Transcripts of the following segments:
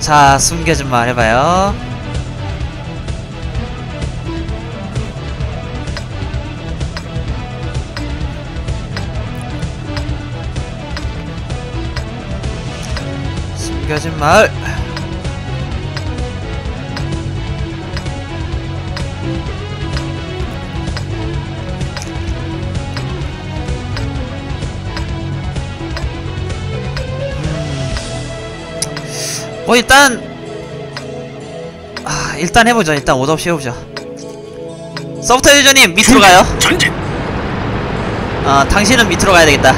자 숨겨준 말 해봐요. 숨겨진 말 뭐 일단. 아 일단 해보죠 일단 오더 없이 해보죠 서브터 유저님 밑으로 가요. 전진. 어 당신은 밑으로 가야 되겠다.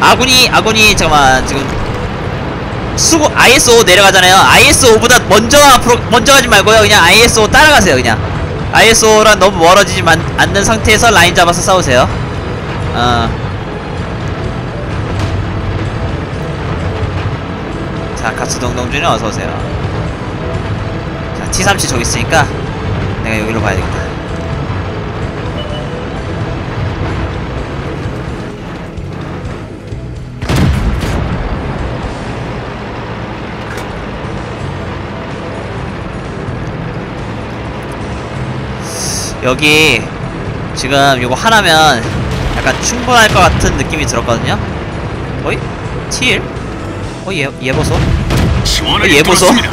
아군이 아군이 잠깐만 지금. 수고 ISO 내려가잖아요. ISO보다 먼저 앞으로 먼저 가지 말고요. 그냥 ISO 따라가세요 그냥. ISO랑 너무 멀어지지 만, 않는 상태에서 라인 잡아서 싸우세요. 어 자, 같이 동동준이 어서오세요. 자, T37 저기 있으니까 내가 여기로 가야 되겠다. 여기 지금 요거 하나면 약간 충분할 것 같은 느낌이 들었거든요? 어이? T1? 어, 얘, 얘 보소? 시원하게 얘 보소. 뚫었습니다.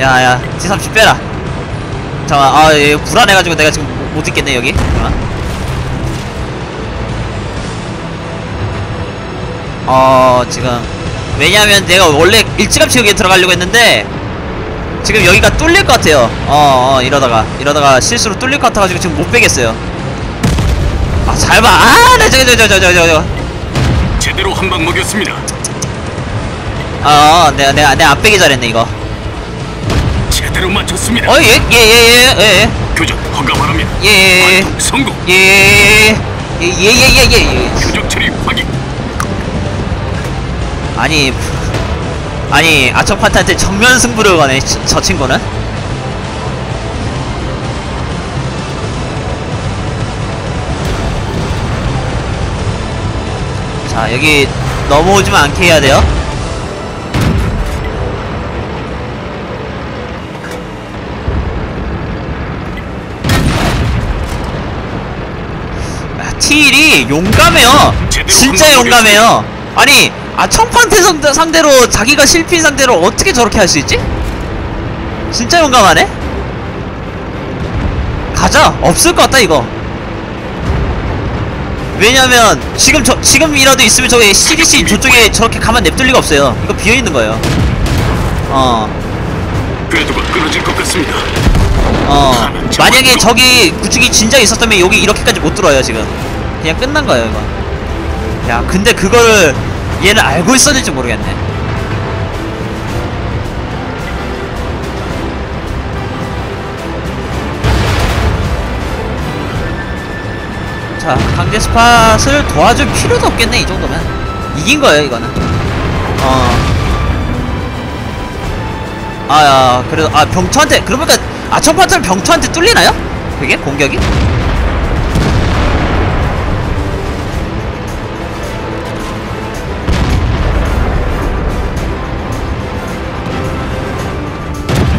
야야 T30 빼라. 잠깐만 아얘 불안해가지고 내가 지금 못- 못 있겠네 여기. 잠깐만. 어 지금. 왜냐면 내가 원래 일찌감치 여기에 들어가려고 했는데 지금 여기가 뚫릴 것 같아요. 어, 어 이러다가. 이러다가 실수로 뚫릴 것 같아가지고 지금 못 빼겠어요 아 잘 봐 아 나 저기 저기 저기 저기 저기 제대로 한 방 먹였습니다. 어 내가 내가 내가 안 빼기 잘했네 이거 제대로 맞췄습니다. 어 예 예 예 예예예예 교전 허가 바랍니다. 예, 예, 예. 성공. 예 예 예 예예 표적 처리 확인. 아니 아니 아청판한테 정면 승부를 거네 저, 저 친구는 자 여기 넘어오지만 않게 해야 돼요. 아, T1이 용감해요. 진짜 용감해요. 아니 아 청판테 상대, 상대로 자기가 실핀 상대로 어떻게 저렇게 할 수 있지? 진짜 용감하네? 가자. 없을 것 같다 이거 왜냐면 지금 저 지금이라도 있으면 저기 CDC 저쪽에 저렇게 가만 냅둘 리가 없어요. 이거 비어 있는 거예요. 어. 궤도가 끊어질 것 같습니다. 어. 만약에 저기 구축이 진작 있었다면 여기 이렇게까지 못 들어와요 지금. 그냥 끝난 거예요 이거. 야 근데 그걸 얘는 알고 있었는지 모르겠네 자 강제 스팟을 도와줄 필요도 없겠네 이 정도면 이긴 거예요 이거는 어 아야 그래도 아 병투한테 그러니까 아청파트는 병투한테 뚫리나요? 그게 공격이?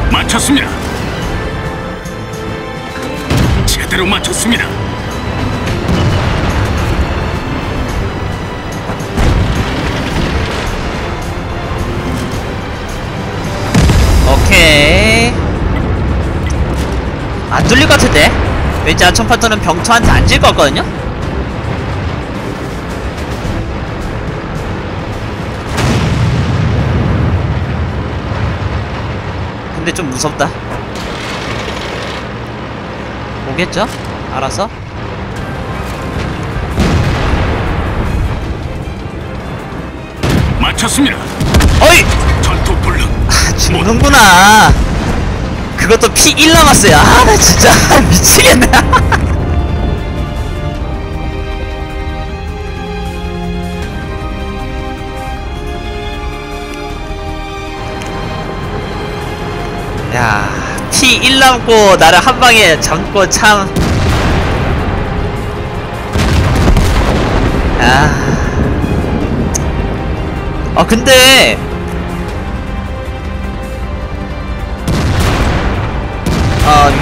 맞췄습니다. 제대로 맞췄습니다. 안 뚫릴 것 같은데 왠지 아청파트는 병투한테 안 질 것 같거든요? 근데 좀 무섭다 오겠죠? 알아서? 맞췄습니다. 어이! 전투 불능. 아, 죽는구나. 그것도 피1 남았어요. 아 나 진짜 미치겠네. 야 피1 남고 나를 한방에 잡고 참. 아. 아 근데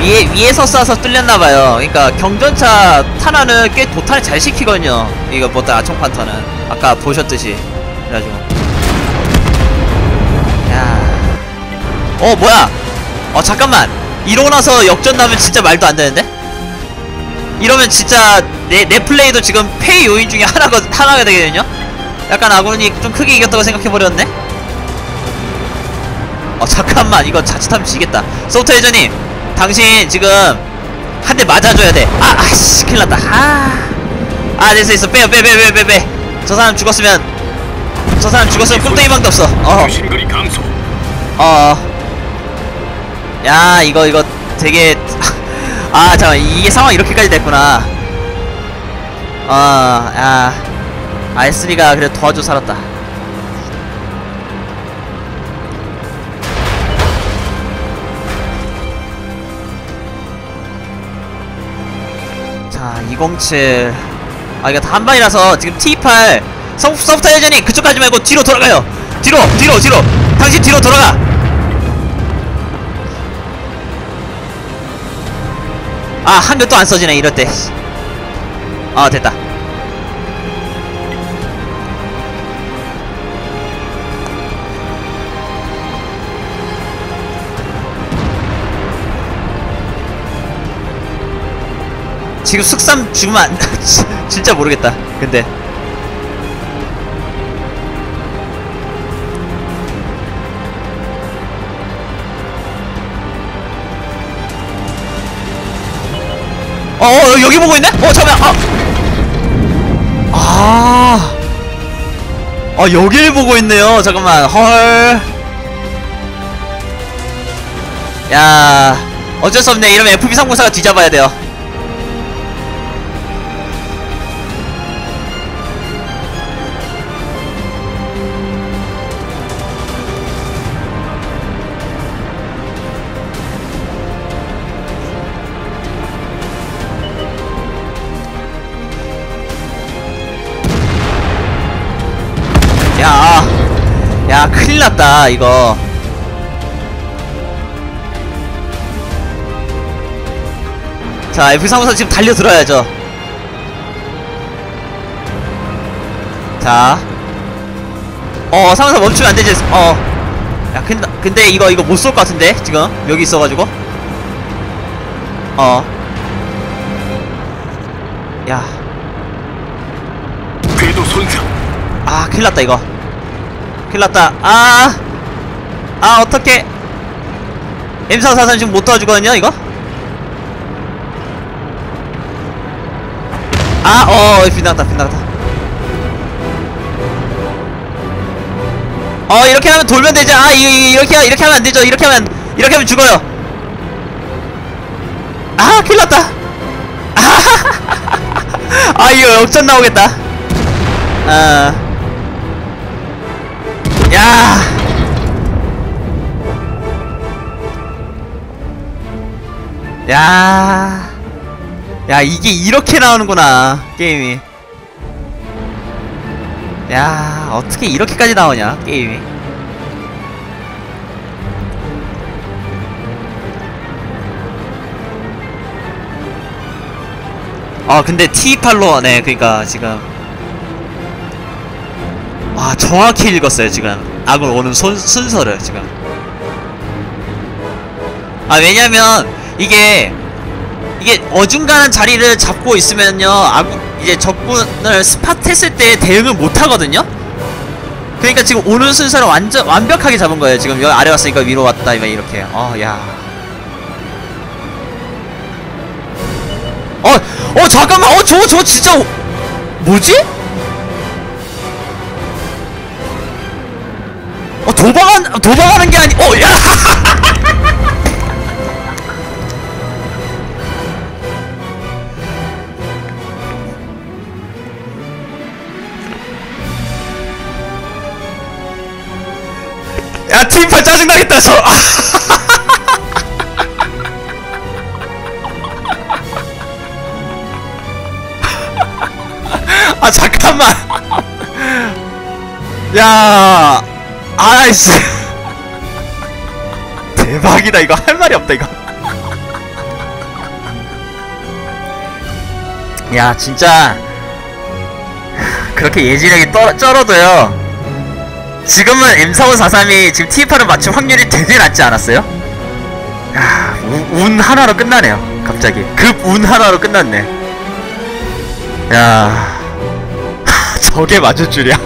위에 위에서 쏴서 뚫렸나봐요. 그러니까 경전차 탄환을 꽤 도탄을 잘 시키거든요. 이거 뭐다 아총판터는 아까 보셨듯이 그래가지고 야, 어 뭐야? 어 잠깐만 이러고 나서 역전 나면 진짜 말도 안 되는데? 이러면 진짜 내, 내 플레이도 지금 페이 요인 중에 하나가 하나가 되거든요. 약간 아군이 좀 크게 이겼다고 생각해버렸네? 어, 잠깐만. 이거 자칫하면 지겠다. 소프트웨어님, 당신 지금 한 대 맞아줘야 돼. 아, 아씨, 큰일 났다. 아, 아, 됐어, 됐어. 빼요, 빼, 빼, 빼, 빼, 빼. 저 사람 죽었으면, 저 사람 죽었으면 꿈덩이 방도 없어. 어. 어. 야, 이거, 이거 되게. 아, 잠깐만. 이게 상황이 이렇게까지 됐구나. 어, 야. 알스리가 그래 도와줘 살았다. 207. 아, 이거 다한 방이라서 지금 T8 소, 소프트 회전이 그쪽 가지 말고 뒤로 돌아가요. 뒤로, 뒤로, 뒤로. 당신 뒤로 돌아가. 아, 한글 또안 써지네, 이럴 때. 아, 됐다. 지금 숙삼 죽으면 안, 진짜 모르겠다. 근데. 어, 어, 여기 보고 있네? 어, 잠깐만, 아. 아. 아, 여길 보고 있네요. 잠깐만, 헐. 야. 어쩔 수 없네. 이러면 FB394가 뒤잡아야 돼요. 야, 큰일 났다, 이거. 자, F354 지금 달려들어야죠. 자. 어, 354 멈추면 안 되지. 어. 야, 근데, 근데 이거, 이거 못 쏠 것 같은데? 지금? 여기 있어가지고. 어. 야. 궤도 손상. 아, 큰일 났다, 이거. 큰일 났다. 아, 아, 어떡해. M443 지금 못 도와주거든요, 이거? 아, 어, 빗나갔다, 빗나갔다. 어, 이렇게 하면 돌면 되지. 아, 이, 이, 이렇게, 하- 이렇게 하면 안 되죠. 이렇게 하면, 이렇게 하면 죽어요. 아, 큰일 났다. 아, 이거 역전 나오겠다. 아. 야. 야. 야, 이게 이렇게 나오는구나. 게임이. 야, 어떻게 이렇게까지 나오냐, 게임이. 아, 근데 T8로, 네, 그니까, 지금. 와 정확히 읽었어요 지금. 악을 오는 손, 순서를 지금. 아 왜냐면 이게 이게 어중간한 자리를 잡고 있으면요 아군 이제 적군을 스팟했을 때 대응을 못 하거든요? 그러니까 지금 오는 순서를 완전 완벽하게 잡은 거예요 지금. 여기 아래 왔으니까 위로 왔다 막 이렇게. 어야. 어, 어 잠깐만. 어 저거 저거 진짜 뭐지? 어 도망한 도망하는 게 아니 어 야! 야 팀팔 짜증 나겠다 저. 아 잠깐만. 야, 아이씨. 대박이다, 이거. 할 말이 없다, 이거. 야, 진짜. 그렇게 예진하게 떨, 쩔어도요. 지금은 M4543이 지금 T8을 맞출 확률이 되게 낮지 않았어요? 야, 운, 운 하나로 끝나네요. 갑자기. 급 운 하나로 끝났네. 야, 저게 맞을 줄이야.